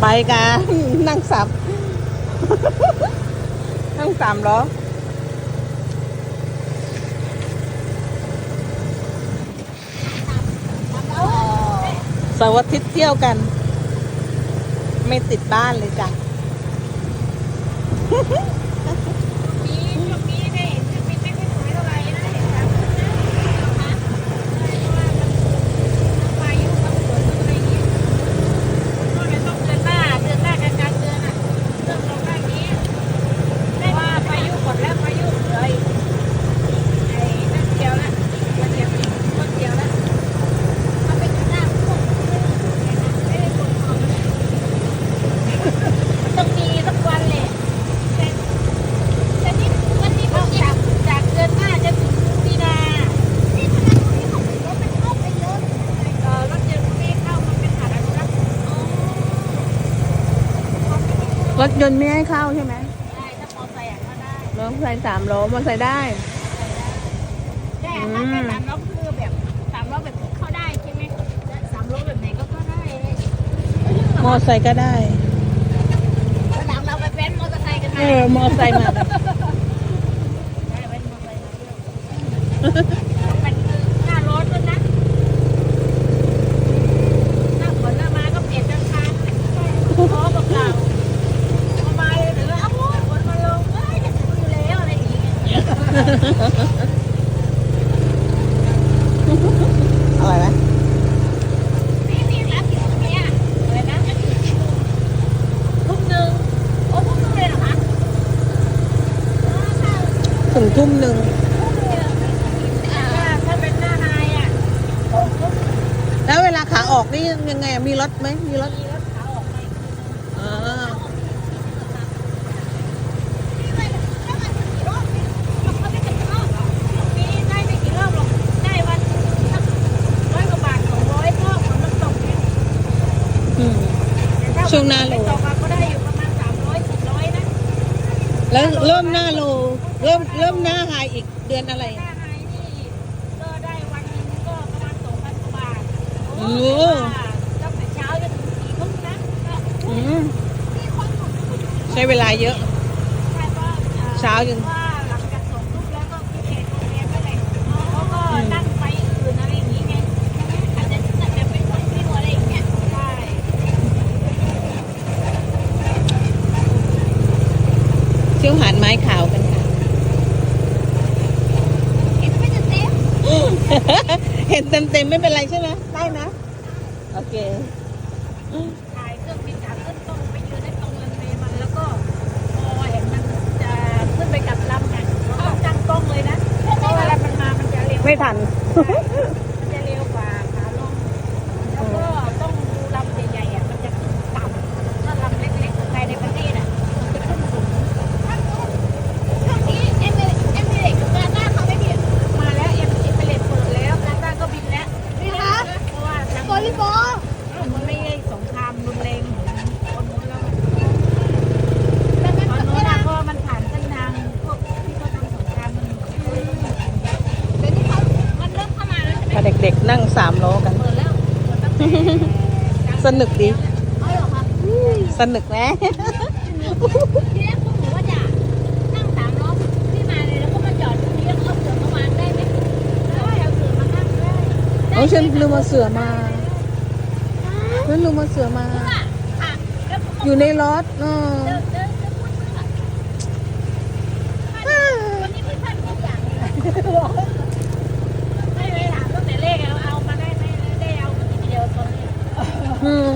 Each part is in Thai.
ไปกันนั่งสับ นั่งสามล้อสวัสดิตเที่ยวกัน ไม่ติดบ้านเลยจ้ะ มีช่วงนี้ได้จะมีไม่ค่อยสวยเท่าไหร่นะเห็นครับนะคะเพราะว่ามันพายุมันฝนอะไรอย่างเงี้ยก็จะต้องเดือนหน้าเดือนหน้ากลางกลางเดือนอะเริ่มลงด้านนี้เพราะว่าพายุหมดแล้วพายุเหลืออีกไอ้นั่นเดียวละวันเดียวอีกต้นเดียวละเอาไปข้างหน้าพวกไม่ได้ฝนตกต้องมีสักวันแหละแต่ แต่นี่วันนี้มันจากจากเดือนหน้าจะถึงมีนาที่ธนาคารที่ของรถมันเข้าไปเยอะเออรถยนต์ที่เข้ามันเป็นฐานอนุรักษ์อ๋อ รถยนต์ไม่ให้เข้าใช่ไหมได้ถ้ามอไซค์อะก็ได้รถใส่สามล้อมอเตอร์ไซค์ได้ ได้ถ้าเป็นสามล้อคือแบบสามล้อแบบเข้าได้ใช่ไหมแล้วสามล้อแบบไหนก็เข้าได้มอเตอร์ไซค์ก็ได้วันหลังเราไปแว้นมอเตอร์ไซค์กันเอนะอมอเตอร์ไซค์มาได้แว้นมอเตอร์ไซค์มา อคะอ๋อค่ะถึงทุ่มหนึ่งอ่าถ้าเป็นหน้าไฮอะผมก็แล้วเวลาขาออกนี่ยังไงอะมีรถไหมมีรถมีรถขาออกไปอ่า นี่ไปถ้ามันกี่รอบเนี่ยเราก็ไม่ถึงรอบหรอกปีนี้ได้ไม่กี่รอบหรอกได้วันสักร้อยกว่าบาทสองร้อยก็ฝนมันตกเนี่ย อืม แต่ถ้า ช่วงหน้าโลไม่ตกอะก็ได้อยู่ประมาณสามร้อยสี่ร้อยนะแล้วเริ่มหน้าโล เริ่มเริ่มหน้าไฮอีกเดือนอะไรหน้าไฮนี่ก็ได้วันหนึงก็ประมาณสองพันกว่าบาทโอ้ตั้งแต่เช้าจนถึงสี่ทุ่มนะก็อืมมีคนหมดใช้เวลาเยอะ ใช่ว่าอ่อเช้าจน ว่าหลังจากส่งลูกแล้วก็พิเศษโรงเรียนนั่นแหละเขาก็นั่งไปอื่นอะไรอย่างนี้ไงอาจจะอาจจะไปท่องเที่ยวอะไรอย่างเงี้ยใช่ เที่ยวหาดไม้ขาวกันค่ะ เห็นไม่จะเซฟเห็นเต็มเต็มๆไม่เป็นไรใช่ไหมได้นะ โอเค ถ่ายเครื่องบินจากขึ้นต้นไปยืนได้ตรงรันเวย์มันแล้วก็พอเห็นมันจะขึ้นไปกับลำเนี่ยเราต้องตั้งกล้องเลยนะเพราะเวลามันมามันจะเร็ว ไม่ทัน มันจะเร็วกว่าขาลง แล้วก็ต้องดูลำใหญ่ๆอะ มันจะขึ้นต่ำถ้าลำเล็กๆภายในประเทศอะ มันจะขึ้นสูงช่วงนี้เอ็มเอ็มเล็กกาตาร์เขาไม่ผิดมาแล้วเอ็มเอ็มเล็กเปิดแล้วกาตาร์ก็บินแล้วนี่คะเพราะว่าทางบริบอมันไม่ได้สงครามรุนแรงเหมือนคนนู้นแล้วมันตอนนู้นอะเพราะว่ามันผ่านเส้นทางพวกที่เขาทำสงครามมันเดี๋ยวนี้เขามันเริ่ม เข้ามาแล้วใช่ไหมพาเด็กๆนั่งสามล้อกัน เปิดแล้วเปิดตั้งแต่สนุกดี เอาเหรอคะสนุกไหม ทีแรกพวกหนูว่าจะนั่งสามล้อที่มาเลยแล้วก็มาจอดตรงนี้แล้วก็เอาเสือมาวางได้ไหมได้เอาเสือมานั่งได้โอ้ฉันลืมมาเสือมาฉันลืมมาเสือมาค่ะค่ะแล้วผมอยู่ในรถเออเดินเดินเดินพูดเสือวันนี้พี่ท่านทุกอย่างเลยไม่ไปถามตั้งแต่เลขเอาเอามาได้ไหมได้เอามาทีเดียวตอนนี้ อืม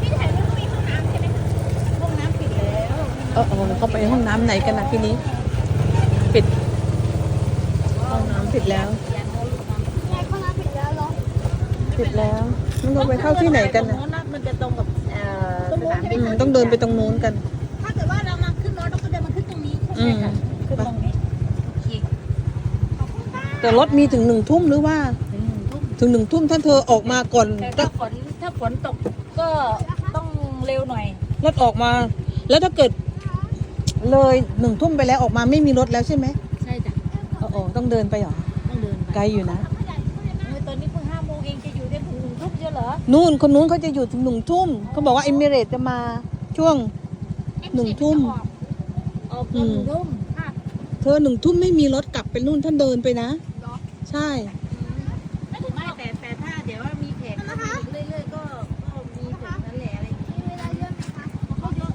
พี่ถ่ายรูปมีห้องน้ำใช่ไหมคะห้องน้ำปิดแล้ว เออเออเขาไปห้องน้ำไหนกันนะทีนี้ ปิด ห้องน้ำปิดแล้วอย่าโน้ลูกน้ำยายห้องน้ำปิดแล้วเหรอปิดแล้วมันก็ไปเข้าที่ไหนกันตรนะงโน้นมันจะตรงกับเอ่อสนามอืบินมต้องเดินไปตรงนู้นกัน ถ้าเกิดว่าเรามาขึ้นรถเราก็เดินมาขึ้นตรงนี้อืมขึ้นตรงนี้ขี่ขอบคุณค่ะแต่รถมีถึงหนึ่งทุ่มหรือว่า ถึงหนึ่งทุ่มถ้าเธอออกมาก่อนแต่ถ้าฝนถ้าฝนตกก็ต้องเร็วหน่อยรถออกมา แล้วถ้าเกิด เลยหนึ่งทุ่มไปแล้วออกมาไม่มีรถแล้วใช่ไหมใช่จ้ะเออเออต้องเดินไปเหรอ ต้องเดินไปไกลอยู่นะเออตอนนี้เพิ่งห้าโมงเองจะอยู่ได้ถึงหนึ่งทุ่มเชียวเหรอนู่นคนนู้นเขาจะอยู่ถึงหนึ่งทุ่มเขาบอกว่าเอมิเรตจะมาช่วงหนึ่งทุ่มออกตอนหนึ่งทุ่มค่ะเธอหนึ่งทุ่มไม่มีรถกลับไปนู่นท่านเดินไปนะเหรอใช่ไม่ถึงไม่แต่แต่ถ้าเดี๋ยวว่ามีเพจเข้ามาอีกเรื่อยๆก็ก็มีถึงนั่นแหละอะไรอย่างเงี้ยเวลาเยอะไหมคะเขาเยอะ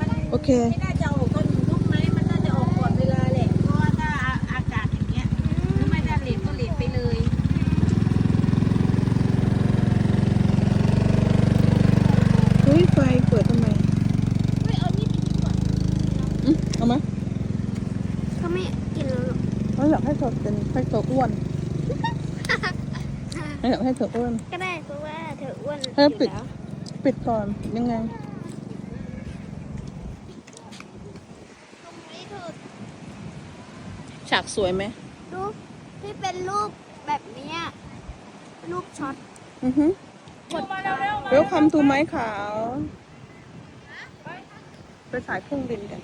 มันโอเค ไม่น่าจะออกตอนหนึ่งทุ่มไหมมันน่าจะออกก่อนเวลาแหละเพราะว่าถ้าอากาศอย่างเงี้ยถ้าไม่ได้เลทก็เลทไปเลย เฮ้ยไฟเปิดทำไม ไม่เอานี่ไปกินก่อน อืม เอาไหมเขาไม่กินแล้วหรอกเราอยากให้เธอเป็นให้เธออ้วนเราอยากให้เธออ้วน ก็ได้เพราะว่าเธออ้วนให้อยู่ปิดแล้วปิดก่อนยังไง ตรงนี้เธอฉากสวยไหมรูปที่เป็นรูปแบบเนี้ยรูปช็อตอือฮึกดมาแล้วเวลคัมทูไม้ขาว ไปถ่ายเครื่องบินกัน